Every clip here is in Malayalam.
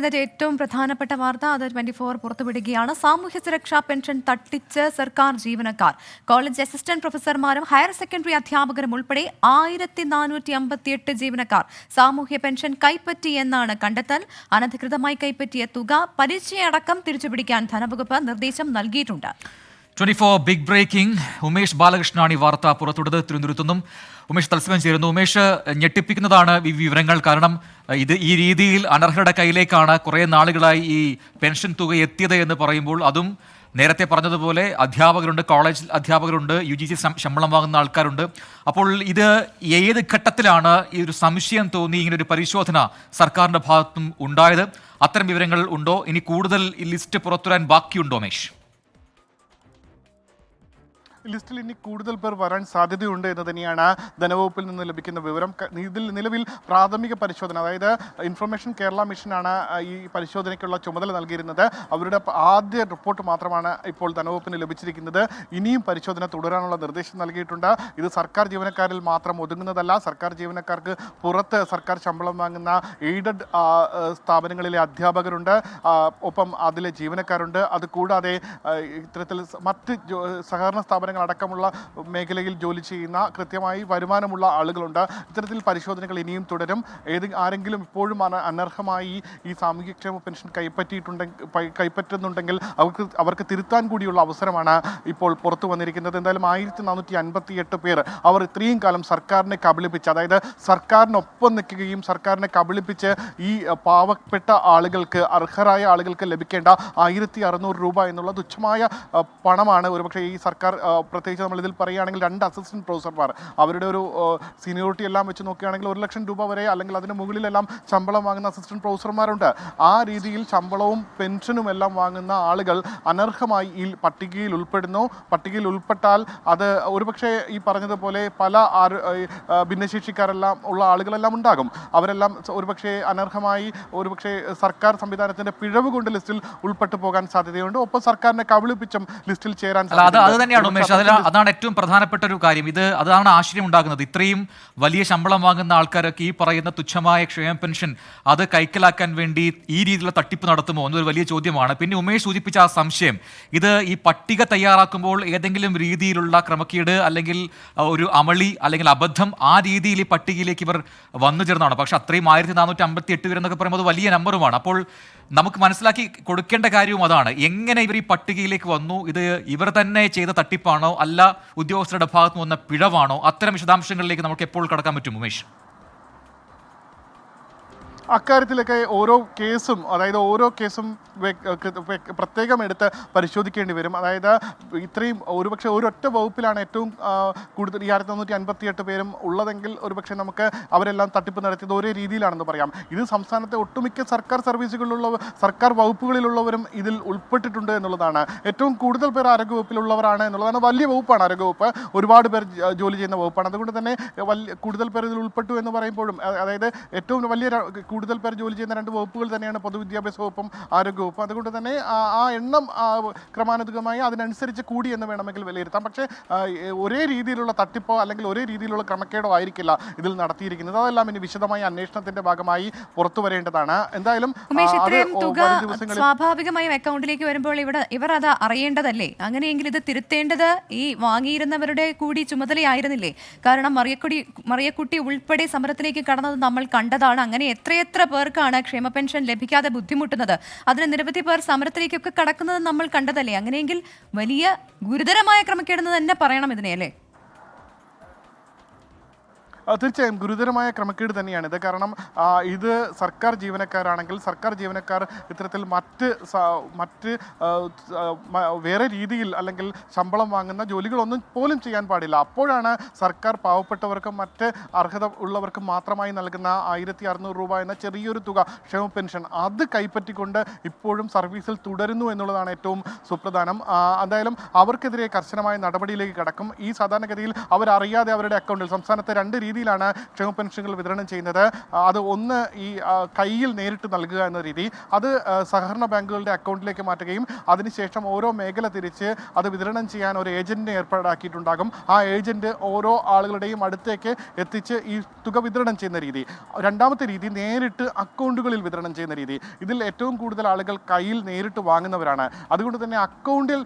ഇന്നത്തെ ഏറ്റവും പ്രധാനപ്പെട്ട വാർത്ത അത് ട്വന്റി ഫോർ പുറത്തുവിടുകയാണ്. സാമൂഹ്യ സുരക്ഷാ പെൻഷൻ തട്ടിച്ച് സർക്കാർ ജീവനക്കാർ. കോളേജ് അസിസ്റ്റന്റ് പ്രൊഫസർമാരും ഹയർ സെക്കൻഡറി അധ്യാപകരും ഉൾപ്പെടെ ആയിരത്തി നാനൂറ്റി അമ്പത്തിയെട്ട് ജീവനക്കാർ സാമൂഹ്യ പെൻഷൻ കൈപ്പറ്റി എന്നാണ് കണ്ടെത്തൽ. അനധികൃതമായി കൈപ്പറ്റിയ തുക പരീക്ഷയടക്കം തിരിച്ചുപിടിക്കാൻ ധനവകുപ്പ് നിർദ്ദേശം നൽകിയിട്ടുണ്ട്. Twenty four big breaking Umesh ബാലകൃഷ്ണനാണ് ഈ വാർത്ത പുറത്തുവിട്ടത്. തിരുവനന്തപുരത്തുനിന്നും ഉമേഷ് തത്സമയം ചേരുന്നു. ഉമേഷ് ഞെട്ടിപ്പിക്കുന്നതാണ് ഈ വിവരങ്ങൾ. കാരണം ഇത് ഈ രീതിയിൽ അനർഹരുടെ കയ്യിലേക്കാണ് കുറേ നാളുകളായി ഈ പെൻഷൻ തുക എത്തിയത് എന്ന് പറയുമ്പോൾ അതും നേരത്തെ പറഞ്ഞതുപോലെ അധ്യാപകരുണ്ട് കോളേജ് അധ്യാപകരുണ്ട് യു ജി സി ശമ്പളം വാങ്ങുന്ന ആൾക്കാരുണ്ട്. അപ്പോൾ ഇത് ഏത് ഘട്ടത്തിലാണ് ഈ ഒരു സംശയം തോന്നി ഇങ്ങനെ ഒരു പരിശോധന സർക്കാരിന്റെ ഭാഗത്തും ഉണ്ടായത്? അത്തരം വിവരങ്ങൾ ഉണ്ടോ? ഇനി കൂടുതൽ ഈ ലിസ്റ്റ് പുറത്തുവരാൻ ബാക്കിയുണ്ടോ ഉമേഷ്? ലിസ്റ്റിൽ ഇനി കൂടുതൽ പേർ വരാൻ സാധ്യതയുണ്ട് എന്ന് തന്നെയാണ് ധനവകുപ്പിൽ നിന്ന് ലഭിക്കുന്ന വിവരം. ഇതിൽ നിലവിൽ പ്രാഥമിക പരിശോധന അതായത് ഇൻഫർമേഷൻ കേരള മിഷനാണ് ഈ പരിശോധനയ്ക്കുള്ള ചുമതല നൽകിയിരുന്നത്. അവരുടെ ആദ്യ റിപ്പോർട്ട് മാത്രമാണ് ഇപ്പോൾ ധനവകുപ്പിന് ലഭിച്ചിരിക്കുന്നത്. ഇനിയും പരിശോധന തുടരാനുള്ള നിർദ്ദേശം നൽകിയിട്ടുണ്ട്. ഇത് സർക്കാർ ജീവനക്കാരിൽ മാത്രം ഒതുങ്ങുന്നതല്ല. സർക്കാർ ജീവനക്കാർക്ക് പുറത്ത് സർക്കാർ ശമ്പളം വാങ്ങുന്ന എയ്ഡഡ് സ്ഥാപനങ്ങളിലെ അധ്യാപകരുണ്ട്. ഒപ്പം അതിലെ ജീവനക്കാരുണ്ട്. അത് കൂടാതെ ആ, ഇത്തരത്തിൽ മറ്റ് സഹകരണ സഹകരണ സ്ഥാപനങ്ങൾ അടക്കമുള്ള മേഖലയിൽ ജോലി ചെയ്യുന്ന കൃത്യമായി വരുമാനമുള്ള ആളുകളുണ്ട്. ഇത്തരത്തിൽ പരിശോധനകൾ ഇനിയും തുടരും. ഏത് ആരെങ്കിലും ഇപ്പോഴും അനർഹമായി ഈ സാമൂഹ്യക്ഷേമ പെൻഷൻ കൈപ്പറ്റിയിട്ടുണ്ടെങ്കിൽ കൈപ്പറ്റുന്നുണ്ടെങ്കിൽ അവർക്ക് അവർക്ക് തിരുത്താൻ കൂടിയുള്ള അവസരമാണ് ഇപ്പോൾ പുറത്തു വന്നിരിക്കുന്നത്. എന്തായാലും ആയിരത്തി നാനൂറ്റി അൻപത്തി എട്ട് പേർ അവർ ഇത്രയും കാലം സർക്കാരിനെ കബളിപ്പിച്ച് അതായത് സർക്കാരിനൊപ്പം നിൽക്കുകയും സർക്കാരിനെ കബളിപ്പിച്ച് ഈ പാവപ്പെട്ട ആളുകൾക്ക് അർഹരായ ആളുകൾക്ക് ലഭിക്കേണ്ട ആയിരത്തി അറുന്നൂറ് രൂപ എന്നുള്ള തുച്ഛമായ പണമാണ്. ഒരുപക്ഷെ ഈ സർക്കാർ പ്രത്യേകിച്ച് നമ്മൾ ഇതിൽ പറയുകയാണെങ്കിൽ രണ്ട് അസിസ്റ്റന്റ് പ്രൊഫസർമാർ അവരുടെ ഒരു സീനിയോറിറ്റി എല്ലാം വെച്ച് നോക്കുകയാണെങ്കിൽ ഒരു ലക്ഷം രൂപ വരെ അല്ലെങ്കിൽ അതിന് മുകളിലെല്ലാം ശമ്പളം വാങ്ങുന്ന അസിസ്റ്റന്റ് പ്രൊഫസർമാരുണ്ട് ആ രീതിയിൽ ശമ്പളവും പെൻഷനും എല്ലാം വാങ്ങുന്ന ആളുകൾ അനർഹമായി ഈ പട്ടികയിൽ ഉൾപ്പെടുന്നു. പട്ടികയിൽ ഉൾപ്പെട്ടാൽ അത് ഒരുപക്ഷെ ഈ പറഞ്ഞതുപോലെ പല ആര്- ഭിന്നശേഷിക്കാരെല്ലാം ഉള്ള ആളുകളെല്ലാം ഉണ്ടാകും. അവരെല്ലാം ഒരുപക്ഷെ അനർഹമായി ഒരുപക്ഷെ സർക്കാർ സംവിധാനത്തിന്റെ പിഴവ് കൊണ്ട് ലിസ്റ്റിൽ ഉൾപ്പെട്ടു പോകാൻ സാധ്യതയുണ്ട്. ഒപ്പം സർക്കാരിനെ കബളിപ്പിച്ചും ലിസ്റ്റിൽ ചേരാൻ അല്ല ഒരുപക്ഷെ അതിൽ അതാണ് ഏറ്റവും പ്രധാനപ്പെട്ട ഒരു കാര്യം. ഇത് അതാണ് ആശ്ചര്യം ഉണ്ടാകുന്നത്. ഇത്രയും വലിയ ശമ്പളം വാങ്ങുന്ന ആൾക്കാരൊക്കെ ഈ പറയുന്ന തുച്ഛമായ ക്ഷേമ പെൻഷൻ അത് കൈക്കലാക്കാൻ വേണ്ടി ഈ രീതിയിലുള്ള തട്ടിപ്പ് നടത്തുമോ എന്നൊരു വലിയ ചോദ്യമാണ്. പിന്നെ ഉമേഷ് സൂചിപ്പിച്ച ആ സംശയം. ഇത് ഈ പട്ടിക തയ്യാറാക്കുമ്പോൾ ഏതെങ്കിലും രീതിയിലുള്ള ക്രമക്കേട് അല്ലെങ്കിൽ ഒരു അമളി അല്ലെങ്കിൽ അബദ്ധം ആ രീതിയിൽ ഈ പട്ടികയിലേക്ക് ഇവർ വന്നു ചേർന്നതാണ്. പക്ഷെ അത്രയും ആയിരത്തി നാനൂറ്റി അമ്പത്തി എട്ട് പേരെന്നൊക്കെ പറയുമ്പോൾ വലിയ നമ്പറുമാണ് അപ്പോൾ നമുക്ക് മനസ്സിലാക്കി കൊടുക്കേണ്ട കാര്യവും അതാണ്. എങ്ങനെ ഇവർ ഈ പട്ടികയിലേക്ക് വന്നു? ഇത് ഇവർ തന്നെ ചെയ്ത തട്ടിപ്പാണോ? അല്ല ഉദ്യോഗസ്ഥരുടെ ഭാഗത്ത് വന്ന പിഴവാണോ? അത്തരം വിശദാംശങ്ങളിലേക്ക് നമുക്ക് എപ്പോൾ കടക്കാൻ പറ്റും ഉമേഷ്? അക്കാര്യത്തിലൊക്കെ ഓരോ കേസും അതായത് ഓരോ കേസും പ്രത്യേകം എടുത്ത് പരിശോധിക്കേണ്ടി വരും. അതായത് ഇത്രയും ഒരുപക്ഷെ ഒരൊറ്റ വകുപ്പിലാണ് ഏറ്റവും കൂടുതൽ ഈ ആയിരത്തി തൊണ്ണൂറ്റി അൻപത്തി എട്ട് പേരും ഉള്ളതെങ്കിൽ ഒരുപക്ഷെ നമുക്ക് അവരെല്ലാം തട്ടിപ്പ് നടത്തിയത് ഒരേ രീതിയിലാണെന്ന് പറയാം. ഇത് സംസ്ഥാനത്തെ ഒട്ടുമിക്ക സർക്കാർ സർവീസുകളിലുള്ള സർക്കാർ വകുപ്പുകളിലുള്ളവരും ഇതിൽ ഉൾപ്പെട്ടിട്ടുണ്ട് എന്നുള്ളതാണ്. ഏറ്റവും കൂടുതൽ പേർ ആരോഗ്യവകുപ്പിലുള്ളവരാണ് എന്നുള്ളതാണ് വലിയ വകുപ്പാണ് ആരോഗ്യവകുപ്പ്. ഒരുപാട് പേർ ജോലി ചെയ്യുന്ന വകുപ്പാണ്. അതുകൊണ്ട് തന്നെ വലിയ കൂടുതൽ പേർ ഇതിൽ ഉൾപ്പെട്ടു എന്ന് പറയുമ്പോഴും അതായത് ഏറ്റവും വലിയ കൂടുതൽ പേർ ജോലി ചെയ്യുന്ന രണ്ട് വകുപ്പുകൾ തന്നെയാണ് പൊതുവിദ്യാഭ്യാസ വകുപ്പും ആരോഗ്യവകുപ്പും. അതുകൊണ്ട് തന്നെ ആ എണ്ണം ക്രമാനുഗതമായി അതിനനുസരിച്ച് കൂടി എന്ന് വേണമെങ്കിൽ വിലയിരുത്താം. പക്ഷേ ഒരേ രീതിയിലുള്ള തട്ടിപ്പോ അല്ലെങ്കിൽ ഒരേ രീതിയിലുള്ള ക്രമക്കേടോ ആയിരിക്കില്ല ഇതിൽ നടത്തിയിരിക്കുന്നത്. അതെല്ലാം ഇനി വിശദമായ അന്വേഷണത്തിന്റെ ഭാഗമായി പുറത്തു വരേണ്ടതാണ്. എന്തായാലും സ്വാഭാവികമായും അക്കൗണ്ടിലേക്ക് വരുമ്പോൾ ഇവിടെ ഇവർ അത് അറിയേണ്ടതല്ലേ? അങ്ങനെയെങ്കിൽ ഇത് തിരുത്തേണ്ടത് ഈ വാങ്ങിയിരുന്നവരുടെ കൂടി ചുമതലയായിരുന്നില്ലേ കാരണം മറിയക്കുടി മറിയക്കുട്ടി ഉൾപ്പെടെ സമരത്തിലേക്ക് കടന്നത് നമ്മൾ കണ്ടതാണ്. അങ്ങനെ എത്രയെത്ര പേർക്കാണ് ക്ഷേമ പെൻഷൻ ലഭിക്കാതെ ബുദ്ധിമുട്ടുന്നത്? അതിന് നിരവധി പേർ സമരത്തിലേക്കൊക്കെ കടക്കുന്നത് നമ്മൾ കണ്ടതല്ലേ? അങ്ങനെയെങ്കിൽ വലിയ ഗുരുതരമായ ക്രമക്കേടെന്ന് തന്നെ പറയണം ഇതിനെ അല്ലേ? തീർച്ചയായും ഗുരുതരമായ ക്രമക്കേട് തന്നെയാണ്. ഇത് കാരണം ഇത് സർക്കാർ ജീവനക്കാരാണെങ്കിൽ സർക്കാർ ജീവനക്കാർ ഇത്തരത്തിൽ മറ്റ് മറ്റ് വേറെ രീതിയിൽ അല്ലെങ്കിൽ ശമ്പളം വാങ്ങുന്ന ജോലികളൊന്നും പോലും ചെയ്യാൻ പാടില്ല. അപ്പോഴാണ് സർക്കാർ പാവപ്പെട്ടവർക്കും മറ്റ് അർഹത ഉള്ളവർക്കും മാത്രമായി നൽകുന്ന ആയിരത്തി അറുന്നൂറ് രൂപ എന്ന ചെറിയൊരു തുക ക്ഷേമ പെൻഷൻ അത് കൈപ്പറ്റിക്കൊണ്ട് ഇപ്പോഴും സർവീസിൽ തുടരുന്നു എന്നുള്ളതാണ് ഏറ്റവും സുപ്രധാനം. എന്തായാലും അവർക്കെതിരെ കർശനമായ നടപടിയിലേക്ക് കടക്കും. ഈ സാധാരണഗതിയിൽ അവരറിയാതെ അവരുടെ അക്കൗണ്ടിൽ സംസ്ഥാനത്തെ രണ്ട് രീതിയിൽ രീതിയിലാണ് ക്ഷേമ പെൻഷനുകൾ വിതരണം ചെയ്യുന്നത്. അത് ഒന്ന് ഈ കയ്യിൽ നേരിട്ട് നൽകുക എന്ന രീതി. അത് സഹകരണ ബാങ്കുകളുടെ അക്കൗണ്ടിലേക്ക് മാറ്റുകയും അതിനുശേഷം ഓരോ മേഖല തിരിച്ച് അത് വിതരണം ചെയ്യാൻ ഒരു ഏജന്റിനെ ഏർപ്പാടാക്കിയിട്ടുണ്ടാകും. ആ ഏജന്റ് ഓരോ ആളുകളുടെയും അടുത്തേക്ക് എത്തിച്ച് ഈ തുക വിതരണം ചെയ്യുന്ന രീതി. രണ്ടാമത്തെ രീതി നേരിട്ട് അക്കൗണ്ടുകളിൽ വിതരണം ചെയ്യുന്ന രീതി. ഇതിൽ ഏറ്റവും കൂടുതൽ ആളുകൾ കയ്യിൽ നേരിട്ട് വാങ്ങുന്നവരാണ്. അതുകൊണ്ട് തന്നെ അക്കൗണ്ടിൽ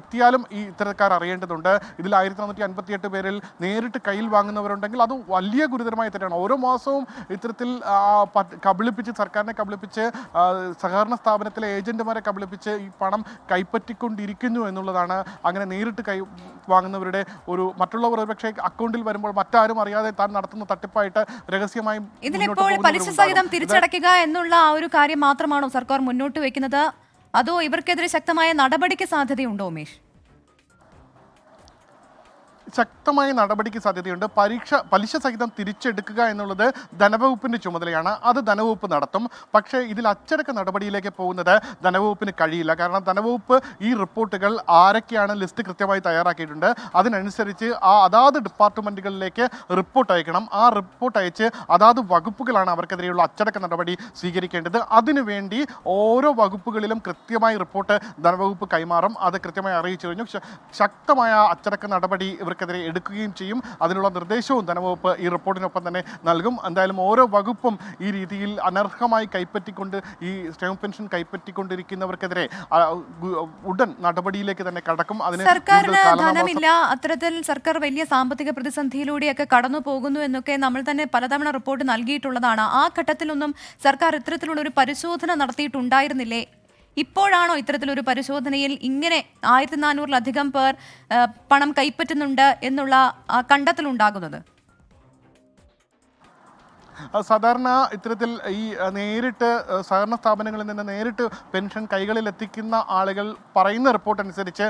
എത്തിയാലും ഈ ഇത്തരക്കാർ അറിയേണ്ടതുണ്ട്. ഇതിൽ ആയിരത്തി നാനൂറ്റി അൻപത്തി എട്ട് പേരിൽ നേരിട്ട് കയ്യിൽ വാങ്ങുന്നവരുണ്ടെങ്കിൽ അത് വലിയ ഗുരുതരമായ തെറ്റാണ്. ഓരോ മാസവും ഇത്തരത്തിൽ കബളിപ്പിച്ച് സർക്കാരിനെ കബളിപ്പിച്ച് സഹകരണ സ്ഥാപനത്തിലെ ഏജന്റുമാരെ കബളിപ്പിച്ച് ഈ പണം കൈപ്പറ്റിക്കൊണ്ടിരിക്കുന്നു എന്നുള്ളതാണ് അങ്ങനെ നേരിട്ട് കൈ വാങ്ങുന്നവരുടെ ഒരു മറ്റുള്ളവർ ഒരുപക്ഷെ അക്കൗണ്ടിൽ വരുമ്പോൾ മറ്റാരും അറിയാതെ താൻ നടത്തുന്ന തട്ടിപ്പായിട്ട് രഹസ്യമായി ഇതിലിപ്പോൾ പലിശ സഹിതം തിരിച്ചടയ്ക്കുക എന്നുള്ള ആ ഒരു കാര്യം മാത്രമാണോ സർക്കാർ മുന്നോട്ട് വെക്കുന്നത്? അതോ ഇവർക്കെതിരെ ശക്തമായ നടപടിക്ക് സാധ്യതയുണ്ടോ ഉമേഷ്? ശക്തമായ നടപടിക്ക് സാധ്യതയുണ്ട്. പരീക്ഷ പലിശ സഹിതം തിരിച്ചെടുക്കുക എന്നുള്ളത് ധനവകുപ്പിന്റെ ചുമതലയാണ്. അത് ധനവകുപ്പ് നടത്തും. പക്ഷേ ഇതിൽ അച്ചടക്ക നടപടിയിലേക്ക് പോകുന്നത് ധനവകുപ്പിന് കഴിയില്ല. കാരണം ധനവകുപ്പ് ഈ റിപ്പോർട്ടുകൾ ആരൊക്കെയാണ് ലിസ്റ്റ് കൃത്യമായി തയ്യാറാക്കിയിട്ടുണ്ട്. അതിനനുസരിച്ച് ആ അതാത് ഡിപ്പാർട്ട്മെന്റുകളിലേക്ക് റിപ്പോർട്ട് അയക്കണം. ആ റിപ്പോർട്ട് അയച്ച് അതാത് വകുപ്പുകളാണ് അവർക്കെതിരെയുള്ള അച്ചടക്ക നടപടി സ്വീകരിക്കേണ്ടത്. അതിനുവേണ്ടി ഓരോ വകുപ്പുകളിലും കൃത്യമായി റിപ്പോർട്ട് ധനവകുപ്പ് കൈമാറും. അത് കൃത്യമായി അറിയിച്ചു കഴിഞ്ഞു. ശക്തമായ അച്ചടക്ക നടപടി ഇവർക്കെതിരെ എടുക്കുകയും ചെയ്യും. അതിനുള്ള നിർദ്ദേശവും ധനവകുപ്പ് ഈ റിപ്പോർട്ടിനൊപ്പം തന്നെ നൽകും. എന്തായാലും ഓരോ വകുപ്പും ഈ രീതിയിൽ അനർഹമായി കൈപ്പറ്റിക്കൊണ്ട് ഈ സ്റ്റേം പെൻഷൻ കൈപ്പറ്റിക്കൊണ്ടിരിക്കുന്നവർക്കെതിരെ ഉടൻ നടപടിയിലേക്ക് തന്നെ കടക്കും. അതിന് സർക്കാരിന് ധനമില്ല. അത്തരത്തിൽ സർക്കാർ വലിയ സാമ്പത്തിക പ്രതിസന്ധിയിലൂടെയൊക്കെ കടന്നു പോകുന്നു എന്നൊക്കെ നമ്മൾ തന്നെ പലതവണ റിപ്പോർട്ട് നൽകിയിട്ടുള്ളതാണ്. ആ ഘട്ടത്തിലൊന്നും സർക്കാർ ഇത്തരത്തിലുള്ള ഒരു പരിശോധന നടത്തിയിട്ടുണ്ടായിരുന്നില്ലേ? ഇപ്പോഴാണോ ഇത്തരത്തിലൊരു പരിശോധനയിൽ ഇങ്ങനെ ആയിരത്തി നാനൂറിലധികം പേർ പണം കൈപ്പറ്റുന്നുണ്ട് എന്നുള്ള കണ്ടെത്തലുണ്ടാകുന്നത്? സാധാരണ ഇത്തരത്തിൽ ഈ നേരിട്ട് സഹകരണ സ്ഥാപനങ്ങളിൽ നിന്ന് നേരിട്ട് പെൻഷൻ കൈകളിൽ എത്തിക്കുന്ന ആളുകൾ പറയുന്ന റിപ്പോർട്ട് അനുസരിച്ച്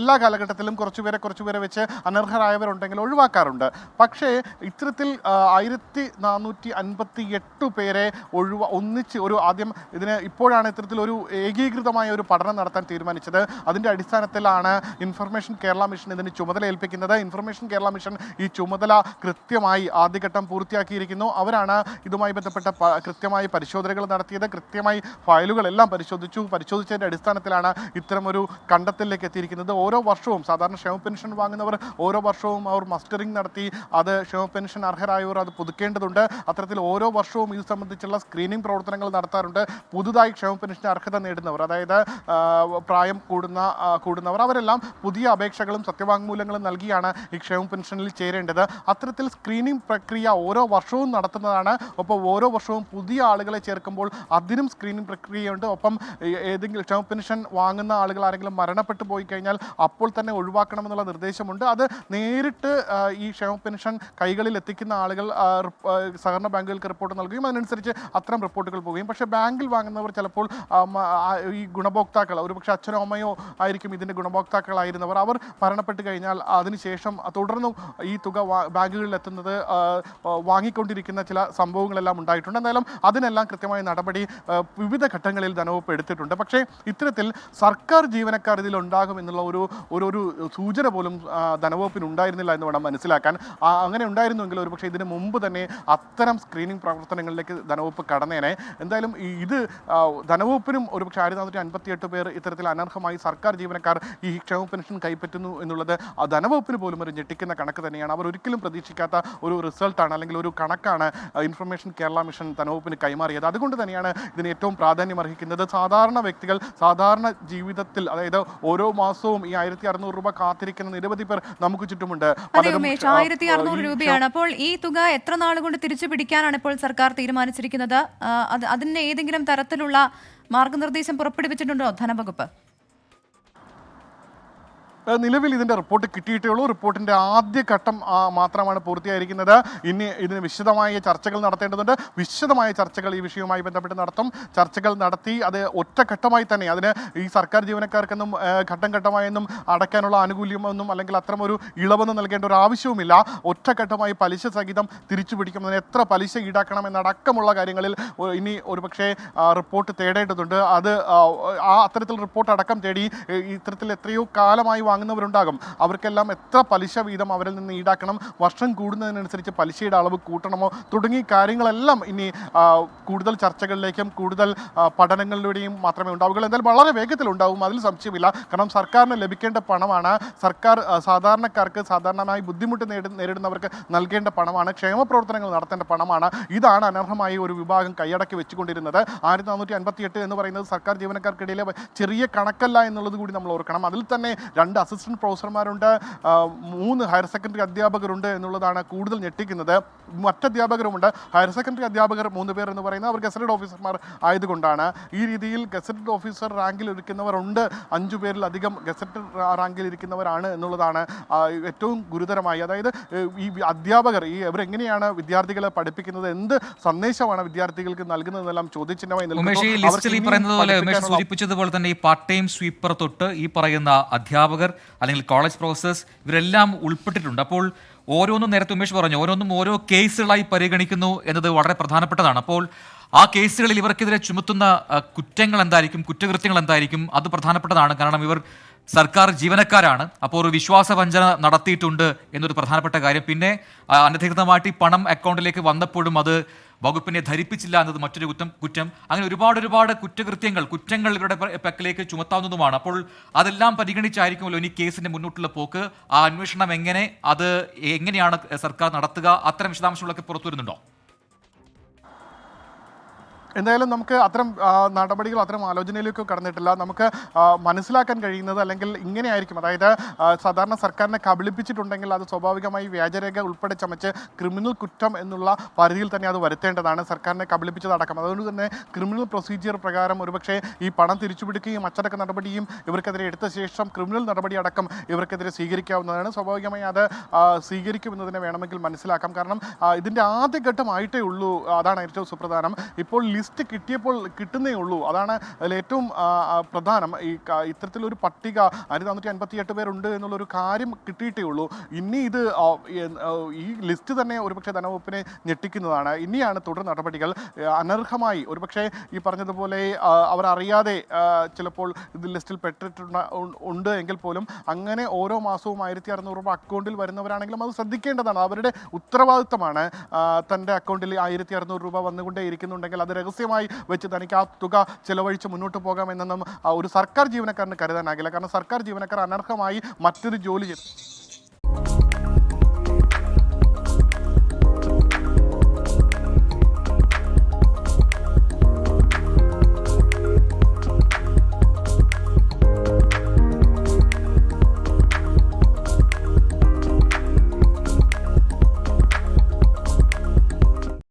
എല്ലാ കാലഘട്ടത്തിലും കുറച്ചുപേരെ കുറച്ചുപേരെ വെച്ച് അനർഹരായവരുണ്ടെങ്കിൽ ഒഴിവാക്കാറുണ്ട്. പക്ഷേ ഇത്തരത്തിൽ ആയിരത്തി നാനൂറ്റി അൻപത്തി എട്ട് പേരെ ഒഴിവ ഒന്നിച്ച് ഒരു ആദ്യം ഇതിന് ഇപ്പോഴാണ് ഇത്തരത്തിൽ ഒരു ഏകീകൃതമായ ഒരു പഠനം നടത്താൻ തീരുമാനിച്ചത്. അതിന്റെ അടിസ്ഥാനത്തിലാണ് ഇൻഫർമേഷൻ കേരള മിഷൻ ഇതിന് ചുമതല ഏൽപ്പിക്കുന്നത്. ഇൻഫർമേഷൻ കേരള മിഷൻ ഈ ചുമതല കൃത്യമായി ആദ്യഘട്ടം പൂർത്തിയാക്കിയിരിക്കുന്നു. അവരാണ് ഇതുമായി ബന്ധപ്പെട്ട കൃത്യമായി പരിശോധനകൾ നടത്തിയത്. കൃത്യമായി ഫയലുകളെല്ലാം പരിശോധിച്ചു. പരിശോധിച്ചതിന്റെ അടിസ്ഥാനത്തിലാണ് ഇത്തരമൊരു കണ്ടെത്തലിലേക്ക് എത്തിയിരിക്കുന്നത്. ഓരോ വർഷവും സാധാരണ ക്ഷേമ പെൻഷൻ വാങ്ങുന്നവർ ഓരോ വർഷവും അവർ മസ്റ്ററിംഗ് നടത്തി അത് ക്ഷേമ പെൻഷൻ അർഹരായവർ അത് പുതുക്കേണ്ടതുണ്ട്. അത്തരത്തിൽ ഓരോ വർഷവും ഇത് സംബന്ധിച്ചുള്ള സ്ക്രീനിംഗ് പ്രവർത്തനങ്ങൾ നടത്താറുണ്ട്. പുതുതായി ക്ഷേമ പെൻഷൻ അർഹത നേടുന്നവർ അതായത് പ്രായം കൂടുന്ന കൂടുന്നവർ അവരെല്ലാം പുതിയ അപേക്ഷകളും സത്യവാങ്മൂലങ്ങളും നൽകിയാണ് ഈ ക്ഷേമ പെൻഷനിൽ ചേരേണ്ടത്. അത്തരത്തിൽ സ്ക്രീനിംഗ് പ്രക്രിയ ഓരോ വർഷവും നടത്തുന്നതാണ് ഒപ്പം ഓരോ വർഷവും പുതിയ ആളുകളെ ചേർക്കുമ്പോൾ അതിനും സ്ക്രീനിങ് പ്രക്രിയയുണ്ട്. ഒപ്പം ഏതെങ്കിലും ക്ഷേമ പെൻഷൻ വാങ്ങുന്ന ആളുകൾ ആരെങ്കിലും മരണപ്പെട്ടു പോയി കഴിഞ്ഞാൽ അപ്പോൾ തന്നെ ഒഴിവാക്കണമെന്നുള്ള നിർദ്ദേശമുണ്ട്. അത് നേരിട്ട് ഈ ക്ഷേമ പെൻഷൻ കൈകളിൽ എത്തിക്കുന്ന ആളുകൾ സഹകരണ ബാങ്കുകൾക്ക് റിപ്പോർട്ട് നൽകുകയും അതിനനുസരിച്ച് അത്തരം റിപ്പോർട്ടുകൾ പോവുകയും. പക്ഷേ ബാങ്കിൽ വാങ്ങുന്നവർ ചിലപ്പോൾ ഈ ഗുണഭോക്താക്കൾ ഒരുപക്ഷെ അച്ഛനോ അമ്മയോ ആയിരിക്കും ഇതിന്റെ ഗുണഭോക്താക്കളായിരുന്നവർ. അവർ മരണപ്പെട്ട് കഴിഞ്ഞാൽ അതിനുശേഷം തുടർന്നും ഈ തുക ബാങ്കുകളിൽ എത്തുന്നത് വാങ്ങിക്കൊണ്ടിരിക്കുന്ന ചില സംഭവങ്ങളെല്ലാം ഉണ്ടായിട്ടുണ്ട്. എന്തായാലും അതിനെല്ലാം കൃത്യമായ നടപടി വിവിധ ഘട്ടങ്ങളിൽ ധനവകുപ്പ് എടുത്തിട്ടുണ്ട്. പക്ഷേ ഇത്തരത്തിൽ സർക്കാർ ജീവനക്കാർ ഇതിൽ ഉണ്ടാകും എന്നുള്ള ഒരു ഒരു ഒരു സൂചന പോലും ധനവകുപ്പിന് ഉണ്ടായിരുന്നില്ല എന്ന് വേണം മനസ്സിലാക്കാൻ. അങ്ങനെ ഉണ്ടായിരുന്നുവെങ്കിൽ ഒരുപക്ഷെ ഇതിന് മുമ്പ് തന്നെ അത്തരം സ്ക്രീനിങ് പ്രവർത്തനങ്ങളിലേക്ക് ധനവകുപ്പ് കടന്നേനെ. എന്തായാലും ഇത് ധനവകുപ്പിനും ഒരുപക്ഷെ ആയിരത്തി നാനൂറ്റി അൻപത്തി എട്ട് പേർ ഇത്തരത്തിൽ അനർഹമായി സർക്കാർ ജീവനക്കാർ ഈ ക്ഷേമ പെൻഷൻ കൈപ്പറ്റുന്നു എന്നുള്ളത് ധനവകുപ്പിന് പോലും ഒരു ഞെട്ടിക്കുന്ന കണക്ക് തന്നെയാണ്. അവർ ഒരിക്കലും പ്രതീക്ഷിക്കാത്ത ഒരു റിസൾട്ടാണ് അല്ലെങ്കിൽ ഒരു കണക്കാണ് ഇൻഫർമേഷൻ കേരള മിഷൻ ധനവകുപ്പിന് കൈമാറിയത്. അതുകൊണ്ട് തന്നെയാണ് ഇതിന് ഏറ്റവും പ്രാധാന്യം അർഹിക്കുന്നത്. സാധാരണ വ്യക്തികൾ സാധാരണ ജീവിതത്തിൽ അതായത് ഓരോ മാസവും ഈ ആയിരത്തി അറുന്നൂറ് രൂപ കാത്തിരിക്കുന്ന നിരവധി പേർ നമുക്ക് ചുറ്റുമുണ്ട്. ആയിരത്തി അറുന്നൂറ് രൂപയാണ്. അപ്പോൾ ഈ തുക എത്ര നാൾ കൊണ്ട് തിരിച്ചു പിടിക്കാനാണ് ഇപ്പോൾ സർക്കാർ തീരുമാനിച്ചിരിക്കുന്നത്? അതിന് ഏതെങ്കിലും തരത്തിലുള്ള മാർഗനിർദ്ദേശം പുറപ്പെടുവിച്ചിട്ടുണ്ടോ ധനവകുപ്പ്? നിലവിൽ ഇതിന്റെ റിപ്പോർട്ട് കിട്ടിയിട്ടേ ഉള്ളൂ. റിപ്പോർട്ടിന്റെ ആദ്യ ഘട്ടം മാത്രമാണ് പൂർത്തിയായിരിക്കുന്നത്. ഇനി ഇതിന് വിശദമായ ചർച്ചകൾ നടത്തേണ്ടതുണ്ട്. വിശദമായ ചർച്ചകൾ ഈ വിഷയവുമായി ബന്ധപ്പെട്ട് നടത്തും. ചർച്ചകൾ നടത്തി അത് ഒറ്റഘട്ടമായി തന്നെ അതിന് ഈ സർക്കാർ ജീവനക്കാർക്കൊന്നും ഘട്ടം ഘട്ടമായെന്നും അടയ്ക്കാനുള്ള ആനുകൂല്യമൊന്നും അല്ലെങ്കിൽ അത്തരമൊരു ഇളവൊന്നും നൽകേണ്ട ഒരു ആവശ്യവുമില്ല. ഒറ്റഘട്ടമായി പലിശ സഹിതം തിരിച്ചു പിടിക്കുന്നതിന് എത്ര പലിശ ഈടാക്കണം എന്നടക്കമുള്ള കാര്യങ്ങളിൽ ഇനി ഒരുപക്ഷെ റിപ്പോർട്ട് തേടേണ്ടതുണ്ട്. അത് ആ, അത്തരത്തിൽ റിപ്പോർട്ട് അടക്കം തേടി ഇത്തരത്തിൽ എത്രയോ കാലമായി വാങ്ങുന്നവരുണ്ടാകും. അവർക്കെല്ലാം എത്ര പലിശ വീതം അവരിൽ നിന്ന് ഈടാക്കണം വർഷം കൂടുന്നതിനനുസരിച്ച് പലിശയുടെ അളവ് കൂട്ടണമോ തുടങ്ങി കാര്യങ്ങളെല്ലാം ഇനി കൂടുതൽ ചർച്ചകളിലേക്കും കൂടുതൽ പഠനങ്ങളിലൂടെയും മാത്രമേ ഉണ്ടാവുകയുള്ളൂ. എന്തായാലും വളരെ വേഗത്തിൽ ഉണ്ടാവും അതിൽ സംശയമില്ല. കാരണം സർക്കാരിന് ലഭിക്കേണ്ട പണമാണ് സർക്കാർ സാധാരണക്കാർക്ക് സാധാരണമായി ബുദ്ധിമുട്ട് നേരിടുന്നവർക്ക് നൽകേണ്ട പണമാണ് ക്ഷേമ പ്രവർത്തനങ്ങൾ നടത്തേണ്ട പണമാണ്. ഇതാണ് അനർഹമായി ഒരു വിഭാഗം കൈയടക്കി വെച്ചുകൊണ്ടിരുന്നത്. ആയിരത്തി നാനൂറ്റി അൻപത്തി എട്ട് എന്ന് പറയുന്നത് സർക്കാർ ജീവനക്കാർക്കിടയിലെ ചെറിയ കണക്കല്ല എന്നുള്ളത് കൂടി നമ്മൾ ഓർക്കണം. അതിൽ തന്നെ രണ്ട് അസിസ്റ്റന്റ് പ്രൊഫസർമാരുണ്ട് മൂന്ന് ഹയർ സെക്കൻഡറി അധ്യാപകരുണ്ട് എന്നുള്ളതാണ് കൂടുതൽ ഞെട്ടിക്കുന്നത്. മറ്റധ്യാപകരുമുണ്ട് ഹയർ സെക്കൻഡറി അധ്യാപകർ മൂന്ന് പേർ എന്ന് പറയുന്നത് അവർ ഗസറ്റഡ് ഓഫീസർമാർ ആയതുകൊണ്ടാണ്. ഈ രീതിയിൽ ഗസറ്റഡ് ഓഫീസർ റാങ്കിൽ ഇരിക്കുന്നവരുണ്ട്. അഞ്ചു പേരിലധികം ഗസറ്റഡ് റാങ്കിൽ ഇരിക്കുന്നവരാണ് എന്നുള്ളതാണ് ഏറ്റവും ഗുരുതരമായി. അതായത് ഈ അധ്യാപകർ ഈ അവരെങ്ങനെയാണ് വിദ്യാർത്ഥികളെ പഠിപ്പിക്കുന്നത് എന്ത് സന്ദേശമാണ് വിദ്യാർത്ഥികൾക്ക് നൽകുന്നതെന്നെല്ലാം ചോദ്യചിഹ്നമായി നിൽക്കുന്നു. സൂചിപ്പിച്ചതുപോലെ തന്നെ ഈ പാർട്ട് ടൈം സ്വീപ്പർ തൊട്ട് ഈ പറയുന്ന അധ്യാപകർ അല്ലെങ്കിൽ കോളേജ് പ്രൊഫസേഴ്സ് ഇവരെല്ലാം ഉൾപ്പെട്ടിട്ടുണ്ട്. അപ്പോൾ ഓരോന്നും നേരത്തെ ഉമേഷ് പറഞ്ഞു ഓരോന്നും ഓരോ കേസുകളായി പരിഗണിക്കുന്നു എന്നത് വളരെ പ്രധാനപ്പെട്ടതാണ്. അപ്പോൾ ആ കേസുകളിൽ ഇവർക്കെതിരെ ചുമത്തുന്ന കുറ്റങ്ങൾ എന്തായിരിക്കും കുറ്റകൃത്യങ്ങൾ എന്തായിരിക്കും അത് പ്രധാനപ്പെട്ടതാണ്. കാരണം ഇവർ സർക്കാർ ജീവനക്കാരാണ്. അപ്പോൾ ഒരു വിശ്വാസവഞ്ചന നടത്തിയിട്ടുണ്ട് എന്നൊരു പ്രധാനപ്പെട്ട കാര്യം. പിന്നെ അനധികൃതമായിട്ട് പണം അക്കൗണ്ടിലേക്ക് വന്നപ്പോഴും അത് വകുപ്പിനെ ധരിപ്പിച്ചില്ല എന്നത് മറ്റൊരു കുറ്റം കുറ്റം. അങ്ങനെ ഒരുപാട് ഒരുപാട് കുറ്റകൃത്യങ്ങൾ കുറ്റങ്ങൾ ഇവരുടെ പക്കലേക്ക് ചുമത്താവുന്നതുമാണ്. അപ്പോൾ അതെല്ലാം പരിഗണിച്ചായിരിക്കുമല്ലോ ഇനി കേസിന്റെ മുന്നോട്ടുള്ള പോക്ക്. ആ അന്വേഷണം എങ്ങനെ അത് എങ്ങനെയാണ് സർക്കാർ നടത്തുക? അത്തരം വിശദാംശങ്ങളൊക്കെ പുറത്തു വരുന്നുണ്ടോ? എന്തായാലും നമുക്ക് അത്തരം നടപടികൾ അത്തരം ആലോചനയിലേക്ക് കടന്നിട്ടില്ല. നമുക്ക് മനസ്സിലാക്കാൻ കഴിയുന്നത് അല്ലെങ്കിൽ ഇങ്ങനെയായിരിക്കും. അതായത് സാധാരണ സർക്കാരിനെ കബളിപ്പിച്ചിട്ടുണ്ടെങ്കിൽ അത് സ്വാഭാവികമായി വ്യാജരേഖ ഉൾപ്പെടെ ചമച്ച് ക്രിമിനൽ കുറ്റം എന്നുള്ള പരിധിയിൽ തന്നെ അത് വരുത്തേണ്ടതാണ്. സർക്കാരിനെ കബളിപ്പിച്ചതടക്കം. അതുകൊണ്ട് തന്നെ ക്രിമിനൽ പ്രൊസീജിയർ പ്രകാരം ഒരുപക്ഷെ ഈ പണം തിരിച്ചുപിടിക്കുകയും അച്ചടക്ക നടപടിയും ഇവർക്കെതിരെ എടുത്ത ശേഷം ക്രിമിനൽ നടപടി അടക്കം ഇവർക്കെതിരെ സ്വീകരിക്കാവുന്നതാണ്. സ്വാഭാവികമായി അത് സ്വീകരിക്കുമെന്നതിനെ വേണമെങ്കിൽ മനസ്സിലാക്കാം. കാരണം ഇതിന്റെ ആദ്യഘട്ടമായിട്ടേ ഉള്ളൂ. അതാണ് ഏറ്റവും സുപ്രധാനം. ഇപ്പോൾ ലിസ്റ്റ് കിട്ടിയപ്പോൾ കിട്ടുന്നേ ഉള്ളൂ. അതാണ് ആ, പ്രധാനം. ഈ ഇത്തരത്തിലൊരു പട്ടിക ആയിരത്തി നാനൂറ്റി അൻപത്തി എട്ട് പേരുണ്ട് എന്നുള്ളൊരു കാര്യം കിട്ടിയിട്ടേ ഉള്ളൂ. ഇനി ഇത് ഈ ലിസ്റ്റ് തന്നെ ഒരുപക്ഷെ ധനവകുപ്പിനെ ഞെട്ടിക്കുന്നതാണ്. ഇനിയാണ് തുടർ നടപടികൾ. അനർഹമായി ഒരുപക്ഷെ ഈ പറഞ്ഞതുപോലെ അവരറിയാതെ ചിലപ്പോൾ ഇത് ലിസ്റ്റിൽ പെട്ടിട്ടുണ്ട് ഉണ്ട് എങ്കിൽ പോലും അങ്ങനെ ഓരോ മാസവും ആയിരത്തി അറുന്നൂറ് രൂപ അക്കൗണ്ടിൽ വരുന്നവരാണെങ്കിലും അത് ശ്രദ്ധിക്കേണ്ടതാണ്. അവരുടെ ഉത്തരവാദിത്തമാണ് തന്റെ അക്കൗണ്ടിൽ ആയിരത്തി അറുന്നൂറ് രൂപ വന്നുകൊണ്ടേ ഇരിക്കുന്നുണ്ടെങ്കിൽ അത് രഹസ്യമായി വെച്ച് തനിക്ക് ആ തുക ചിലവഴിച്ച് മുന്നോട്ട് പോകാമെന്നൊന്നും ഒരു സർക്കാർ ജീവനക്കാരന് കരുതാനാകില്ല. കാരണം സർക്കാർ ജീവനക്കാർ അനർഹമായി മറ്റൊരു ജോലി ചെയ്തു.